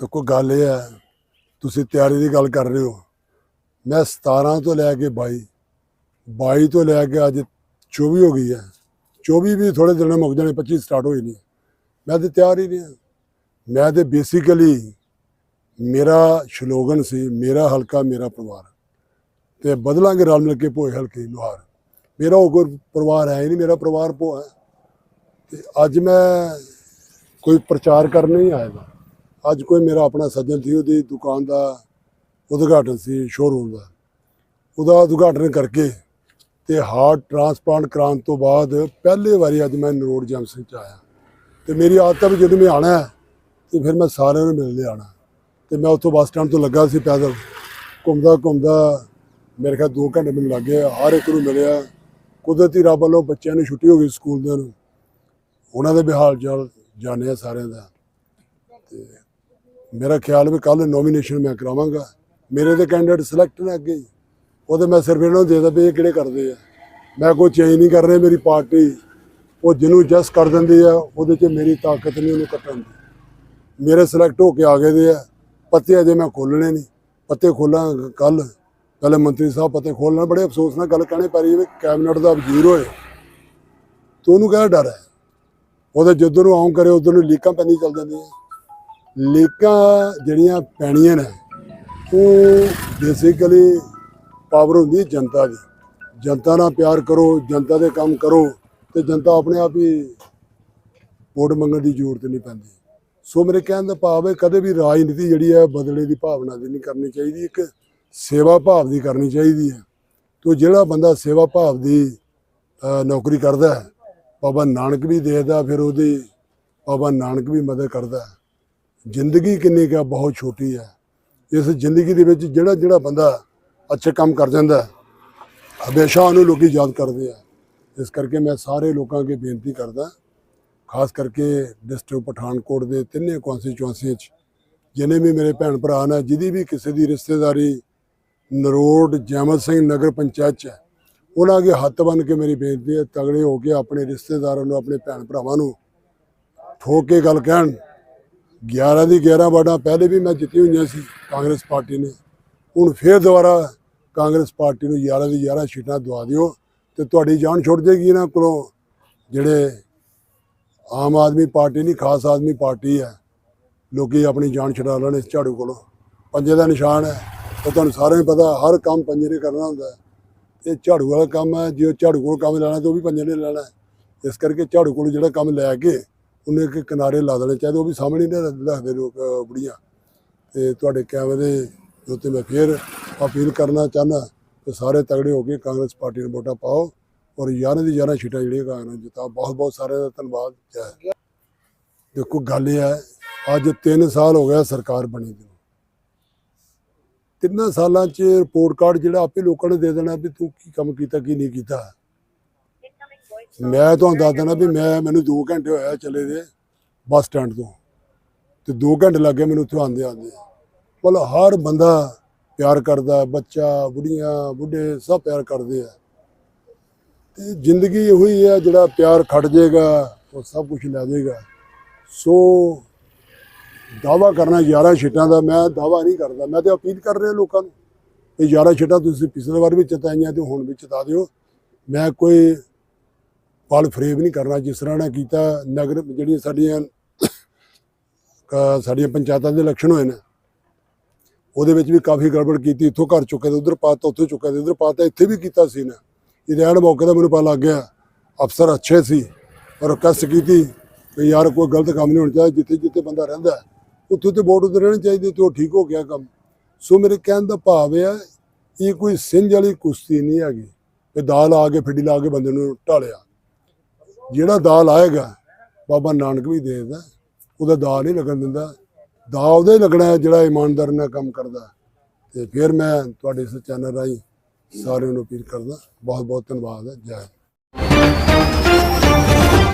ਦੇਖੋ, ਗੱਲ ਇਹ ਹੈ, ਤੁਸੀਂ ਤਿਆਰੀ ਦੀ ਗੱਲ ਕਰ ਰਹੇ ਹੋ। ਮੈਂ 17 ਤੋਂ ਲੈ ਕੇ 22 22 ਤੋਂ ਲੈ ਕੇ ਅੱਜ 24 ਹੋ ਗਈ ਹੈ। 24 ਵੀ ਥੋੜੇ ਦਿਨਾਂ ਮੁੱਕ ਜਾਣੇ 25 ਸਟਾਰਟ ਹੋਈ ਨਹੀਂ ਮੈਂ ਤੇ ਤਿਆਰ ਹੀ ਨਹੀਂ ਹਾਂ। ਮੈਂ ਤੇ ਬੇਸਿਕਲੀ ਮੇਰਾ ਸ਼ਲੋਗਨ ਸੀ, ਮੇਰਾ ਹਲਕਾ, ਮੇਰਾ ਪਰਿਵਾਰ। ਤੇ ਬਦਲਾਂਗੇ ਰਲ ਮਿਲ ਕੇ ਭੋਏ ਹਲਕੇ ਲੋਹਾਰ ਮੇਰਾ ਉਹ ਕੋਈ ਪਰਿਵਾਰ ਹੈ ਹੀ ਨਹੀਂ, ਮੇਰਾ ਪਰਿਵਾਰ ਭੋਆ ਹੈ। ਤੇ ਅੱਜ ਮੈਂ ਕੋਈ ਪ੍ਰਚਾਰ ਕਰਨ ਨਹੀਂ ਆਇਆ। ਅੱਜ ਕੋਈ ਮੇਰਾ ਆਪਣਾ ਸੱਜਣ ਸੀ, ਉਹਦੀ ਦੁਕਾਨ ਦਾ ਉਦਘਾਟਨ ਸੀ ਸ਼ੋਰੂਮ ਦਾ। ਉਹਦਾ ਉਦਘਾਟਨ ਕਰਕੇ ਤੇ ਹਾਰਟ ਟ੍ਰਾਂਸਪਲਾਂਟ ਕਰਾਉਣ ਤੋਂ ਬਾਅਦ ਪਹਿਲੇ ਵਾਰੀ ਅੱਜ ਮੈਂ ਨਰੋੜ ਜੰਕਸ਼ਨ ਚ ਆਇਆ। ਤੇ ਮੇਰੀ ਆਦਤ ਹੈ ਵੀ ਜਦੋਂ ਮੈਂ ਆਣਾ ਹੈ ਤੇ ਫਿਰ ਮੈਂ ਸਾਰਿਆਂ ਨੂੰ ਮਿਲਦੇ ਆਣਾ ਤੇ ਮੈਂ ਉੱਥੋਂ ਬੱਸ ਸਟੈਂਡ ਤੋਂ ਲੱਗਾ ਸੀ ਪੈਦਲ। ਘੁੰਮਦਾ ਘੁੰਮਦਾ ਮੇਰੇ ਖਿਆਲ 2 ਘੰਟੇ ਮੈਨੂੰ ਲੱਗ ਗਏ, ਹਰ ਇੱਕ ਨੂੰ ਮਿਲਿਆ। ਕੁਦਰਤੀ ਰੱਬ ਵੱਲੋਂ ਬੱਚਿਆਂ ਨੂੰ ਛੁੱਟੀ ਹੋ ਗਈ ਸਕੂਲ ਦੇ ਨੂੰ ਉਹਨਾਂ ਦੇ ਵੀ ਹਾਲ ਚਾਲ ਜਾਣਿਆ ਸਾਰਿਆਂ ਦਾ। ਤੇ ਮੇਰਾ ਖਿਆਲ ਵੀ ਕੱਲ ਨੋਮੀਨੇਸ਼ਨ ਮੈਂ ਕਰਾਵਾਂਗਾ। ਮੇਰੇ ਤੇ ਕੈਂਡੀਡੇਟ ਸਿਲੈਕਟ ਨੇ ਅੱਗੇ ਹੀ। ਉਹਦੇ ਮੈਂ ਸਿਰਫ ਇਹਨਾਂ ਨੂੰ ਦੇ ਦਾਂ ਵੀ ਇਹ ਕਿਹੜੇ ਕਰਦੇ ਆ। ਮੈਂ ਕੋਈ ਚੇਂਜ ਨਹੀਂ ਕਰ ਰਿਹਾ ਮੇਰੀ ਪਾਰਟੀ। ਉਹ ਜਿਹਨੂੰ ਜਸ ਕਰ ਦਿੰਦੀ ਆ, ਉਹਦੇ 'ਚ ਮੇਰੀ ਤਾਕਤ ਨਹੀਂ, ਉਹਨੂੰ ਕੱਟਣ ਦੀ। ਮੇਰੇ ਸਿਲੈਕਟ ਹੋ ਕੇ ਆ ਗਏ ਦੇ ਆ। ਪੱਤੇ ਅਜੇ ਮੈਂ ਖੋਲਣੇ ਨਹੀਂ। ਪੱਤੇ ਖੋਲਾਂ ਕੱਲ ਪਹਿਲੇ ਮੰਤਰੀ ਸਾਹਿਬ ਪੱਤੇ ਖੋਲਣਾ ਬੜੇ ਅਫਸੋਸ ਨਾਲ ਗੱਲ ਕਹਿਣੀ ਪੈ ਰਹੀ ਹੈ ਕੈਬਨਿਟ ਦਾ ਵਜ਼ੀਰ ਹੋਏ। ਤੇ ਉਹਨੂੰ ਕਿਹੜਾ ਡਰ ਹੈ। ਉਹਦੇ ਜਦੋਂ ਨੂੰ ਆਉਂ ਕਰੇ ਉਦੋਂ ਨੂੰ ਲੀਕਾਂ ਪੈਂਦੀ ਚੱਲ ਜਾਂਦੀਆਂ। ਲੇਕਾਂ ਜਿਹੜੀਆਂ ਪੈਣੀਆਂ ਨੇ, ਉਹ ਬੇਸਿਕਲੀ ਪਾਵਰ ਹੁੰਦੀ ਜਨਤਾ ਦੀ। ਜਨਤਾ ਨਾਲ ਪਿਆਰ ਕਰੋ, ਜਨਤਾ ਦੇ ਕੰਮ ਕਰੋ ਤੇ ਜਨਤਾ ਆਪਣੇ ਆਪ ਹੀ ਵੋਟ ਮੰਗਣ ਦੀ ਜ਼ਰੂਰਤ ਨਹੀਂ ਪੈਂਦੀ। ਸੋ ਮੇਰੇ ਕਹਿਣ ਦਾ ਭਾਵ ਹੈ ਕਦੇ ਵੀ ਰਾਜਨੀਤੀ ਜਿਹੜੀ ਹੈ ਬਦਲੇ ਦੀ ਭਾਵਨਾ ਦੀ ਨਹੀਂ ਕਰਨੀ ਚਾਹੀਦੀ, ਇੱਕ ਸੇਵਾ ਭਾਵ ਦੀ ਕਰਨੀ ਚਾਹੀਦੀ ਹੈ। ਤੋ ਜਿਹੜਾ ਬੰਦਾ ਸੇਵਾ ਭਾਵ ਦੀ ਨੌਕਰੀ ਕਰਦਾ ਹੈ, ਬਾਬਾ ਨਾਨਕ ਵੀ ਦੇਖਦਾ, ਫਿਰ ਉਹਦੀ ਬਾਬਾ ਨਾਨਕ ਵੀ ਮਦਦ ਕਰਦਾ ਜ਼ਿੰਦਗੀ ਕਿੰਨੀ ਕੁ ਬਹੁਤ ਛੋਟੀ ਹੈ ਇਸ ਜ਼ਿੰਦਗੀ ਦੇ ਵਿੱਚ ਜਿਹੜਾ ਜਿਹੜਾ ਬੰਦਾ ਅੱਛੇ ਕੰਮ ਕਰ ਜਾਂਦਾ ਹਮੇਸ਼ਾ ਉਹਨੂੰ ਲੋਕੀ ਯਾਦ ਕਰਦੇ ਆ। ਇਸ ਕਰਕੇ ਮੈਂ ਸਾਰੇ ਲੋਕਾਂ ਅੱਗੇ ਬੇਨਤੀ ਕਰਦਾ ਖਾਸ ਕਰਕੇ ਡਿਸਟ੍ਰਿਕਟ ਪਠਾਨਕੋਟ ਦੇ ਤਿੰਨੇ ਕੌਂਸਟੀਚੁਐਂਸੀ 'ਚ, ਜਿਨੇ ਵੀ ਮੇਰੇ ਭੈਣ ਭਰਾ ਨੇ, ਜਿਹਦੀ ਵੀ ਕਿਸੇ ਦੀ ਰਿਸ਼ਤੇਦਾਰੀ ਨਰੋਡ ਜੈਮਲ ਸਿੰਘ ਨਗਰ ਪੰਚਾਇਤ 'ਚ ਹੈ, ਉਹਨਾਂ ਅੱਗੇ ਹੱਥ ਬੰਨ ਕੇ ਮੇਰੀ ਬੇਨਤੀ ਹੈ, ਤਗੜੇ ਹੋ ਕੇ ਆਪਣੇ ਰਿਸ਼ਤੇਦਾਰਾਂ ਨੂੰ, ਆਪਣੇ ਭੈਣ ਭਰਾਵਾਂ ਨੂੰ ਠੋਕ ਕੇ ਗੱਲ ਕਹਿਣ। 11 ਦੀ 11 ਵਾਰਡਾਂ ਪਹਿਲੇ ਵੀ ਮੈਂ ਜਿੱਤੀ ਹੋਈਆਂ ਸੀ ਕਾਂਗਰਸ ਪਾਰਟੀ ਨੇ। ਹੁਣ ਫੇਰ ਦੁਬਾਰਾ ਕਾਂਗਰਸ ਪਾਰਟੀ ਨੂੰ 11 ਦੀ 11 ਸੀਟਾਂ ਦਵਾ ਦਿਓ ਤੇ ਤੁਹਾਡੀ ਜਾਨ ਛੁੱਟ ਜਾਏਗੀ ਇਹਨਾਂ ਕੋਲੋਂ। ਜਿਹੜੇ ਆਮ ਆਦਮੀ ਪਾਰਟੀ ਨਹੀਂ, ਖਾਸ ਆਦਮੀ ਪਾਰਟੀ ਹੈ, ਲੋਕੀ ਆਪਣੀ ਜਾਨ ਛੁਡਾ ਲੈਣ ਇਸ ਝਾੜੂ ਕੋਲੋਂ। ਪੰਜੇ ਦਾ ਨਿਸ਼ਾਨ ਹੈ, ਉਹ ਤੁਹਾਨੂੰ ਸਾਰਿਆਂ ਨੂੰ ਪਤਾ, ਹਰ ਕੰਮ ਪੰਜੇ ਨੇ ਕਰਨਾ ਹੁੰਦਾ ਹੈ। ਇਹ ਝਾੜੂ ਵਾਲਾ ਕੰਮ ਹੈ, ਜੇ ਝਾੜੂ ਕੋਲ ਕੰਮ ਲੈਣਾ ਤੇ ਉਹ ਵੀ ਪੰਜੇ ਨੇ ਲੈਣਾ ਇਸ ਕਰਕੇ ਝਾੜੂ ਕੋਲ ਜਿਹੜਾ ਕੰਮ ਲੈ ਕੇ ਉਹਨੇ ਕਿ ਕਿਨਾਰੇ ਲਾ ਦੇਣੇ ਚਾਹੀਦੇ ਉਹ ਵੀ ਸਾਹਮਣੇ ਨਹੀਂ ਰੱਖਦੇ ਲੋਕ ਬੁੜੀਆਂ। ਤੇ ਤੁਹਾਡੇ ਕੈਮਰੇ ਦੇ ਉੱਤੇ ਮੈਂ ਫੇਰ ਅਪੀਲ ਕਰਨਾ ਚਾਹਨਾ ਕਿ ਸਾਰੇ ਤਗੜੇ ਹੋ ਕੇ ਕਾਂਗਰਸ ਪਾਰਟੀ ਨੂੰ ਵੋਟਾਂ ਪਾਓ ਔਰ ਯਾਰਾਂ ਦੀ ਯਾਰਾਂ ਸੀਟਾਂ ਜਿਹੜੀਆਂ ਕਾਂਗਰਸ ਨੂੰ ਬਹੁਤ ਬਹੁਤ ਸਾਰਿਆਂ ਦਾ ਧੰਨਵਾਦ। ਜੈ ਦੇਖੋ, ਗੱਲ ਇਹ ਹੈ, ਅੱਜ 3 ਸਾਲ ਹੋ ਗਿਆ ਸਰਕਾਰ ਬਣੀ ਨੂੰ। ਤਿੰਨਾਂ ਸਾਲਾਂ 'ਚ ਰਿਪੋਰਟ ਕਾਰਡ ਜਿਹੜਾ ਆਪੇ ਲੋਕਾਂ ਨੇ ਦੇ ਦੇਣਾ ਵੀ ਤੂੰ ਕੀ ਕੰਮ ਕੀਤਾ, ਕੀ ਨਹੀਂ ਕੀਤਾ। ਮੈਂ ਤੁਹਾਨੂੰ ਦੱਸ ਦੇਣਾ ਵੀ ਮੈਂ ਮੈਨੂੰ 2 ਘੰਟੇ ਹੋਇਆ ਚਲੇ ਦੇ ਬੱਸ ਸਟੈਂਡ ਤੋਂ। ਤੇ 2 ਘੰਟੇ ਲੱਗੇ ਮੈਨੂੰ ਉੱਥੇ ਆਉਂਦੇ ਆਉਂਦੇ। ਮਤਲਬ ਹਰ ਬੰਦਾ ਪਿਆਰ ਕਰਦਾ, ਬੱਚਾ ਬੁੜੀਆਂ ਬੁੱਢੇ ਸਭ ਪਿਆਰ ਕਰਦੇ ਆ। ਤੇ ਜ਼ਿੰਦਗੀ ਇਹੋ ਹੀ ਹੈ ਜਿਹੜਾ ਪਿਆਰ ਖੜ ਜਾਏਗਾ, ਉਹ ਸਭ ਕੁਝ ਲੈ ਜਾਏਗਾ। ਸੋ ਦਾਵਾ ਕਰਨਾ 11 ਛਿੱਟਾਂ ਦਾ, ਮੈਂ ਦਾਵਾ ਨਹੀਂ ਕਰਦਾ। ਮੈਂ ਤੇ ਅਪੀਲ ਕਰ ਰਿਹਾ ਲੋਕਾਂ ਨੂੰ ਇਹ 11 ਛਿੱਟਾਂ ਤੁਸੀਂ ਪਿਛਲੇ ਵਾਰ ਵੀ ਚਤਾਈਆਂ ਤੇ ਹੁਣ ਵੀ ਚਤਾ ਦਿਓ। ਮੈਂ ਕੋਈ ਪਲ ਫਰੇਬ ਨਹੀਂ ਕਰਨਾ ਜਿਸ ਤਰ੍ਹਾਂ ਨੇ ਕੀਤਾ ਨਗਰ ਜਿਹੜੀਆਂ ਸਾਡੀਆਂ ਸਾਡੀਆਂ ਪੰਚਾਇਤਾਂ ਦੇ ਇਲੈਕਸ਼ਨ ਹੋਏ ਨੇ ਉਹਦੇ ਵਿੱਚ ਵੀ ਕਾਫੀ ਗੜਬੜ ਕੀਤੀ ਇੱਥੋਂ ਘਰ ਚੁੱਕੇ ਤੇ ਉਧਰ ਪਾਤਾ ਉੱਥੇ ਚੁੱਕਿਆ ਤੇ ਉਧਰ ਪਾਤਾ ਇੱਥੇ ਵੀ ਕੀਤਾ ਸੀ ਨਾ ਇਹ ਰਹਿਣ ਮੌਕੇ ਦਾ ਮੈਨੂੰ ਪਤਾ ਲੱਗ ਗਿਆ ਅਫਸਰ ਅੱਛੇ ਸੀ ਪਰ ਕਸ ਕੀਤੀ ਕਿ ਯਾਰ ਕੋਈ ਗਲਤ ਕੰਮ ਨਹੀਂ ਹੋਣਾ ਚਾਹੀਦਾ ਜਿੱਥੇ ਜਿੱਥੇ ਬੰਦਾ ਰਹਿੰਦਾ ਹੈ, ਉੱਥੇ ਤੇ ਵੋਟ ਉਧਰ ਰਹਿਣੀ ਚਾਹੀਦੀ ਤੇ ਉਹ ਠੀਕ ਹੋ ਗਿਆ ਕੰਮ। ਸੋ ਮੇਰੇ ਕਹਿਣ ਦਾ ਭਾਵ ਇਹ ਹੈ ਇਹ ਕੋਈ ਸਿੰਝ ਵਾਲੀ ਕੁਸ਼ਤੀ ਨਹੀਂ ਹੈਗੀ ਕਿ ਦਾਲ ਆ ਕੇ ਫਿੱਡੀ ਲਾ ਕੇ ਬੰਦੇ ਨੂੰ ਢਾਲਿਆ। ਜਿਹੜਾ ਦਾਲ ਆਏਗਾ, ਬਾਬਾ ਨਾਨਕ ਵੀ ਦੇ ਦਿੰਦਾ, ਉਹਦਾ ਦਾਲ ਨਹੀਂ ਲੱਗਣ ਦਿੰਦਾ। ਦਾ ਉਹਦਾ ਹੀ ਲੱਗਣਾ ਜਿਹੜਾ ਇਮਾਨਦਾਰ ਨਾਲ ਕੰਮ ਕਰਦਾ। ਤੇ ਫਿਰ ਮੈਂ ਤੁਹਾਡੇ ਇਸ ਚੈਨਲ ਰਾਹੀਂ ਸਾਰਿਆਂ ਨੂੰ ਅਪੀਲ ਕਰਦਾ ਬਹੁਤ ਬਹੁਤ ਧੰਨਵਾਦ ਹੈ ਜੈ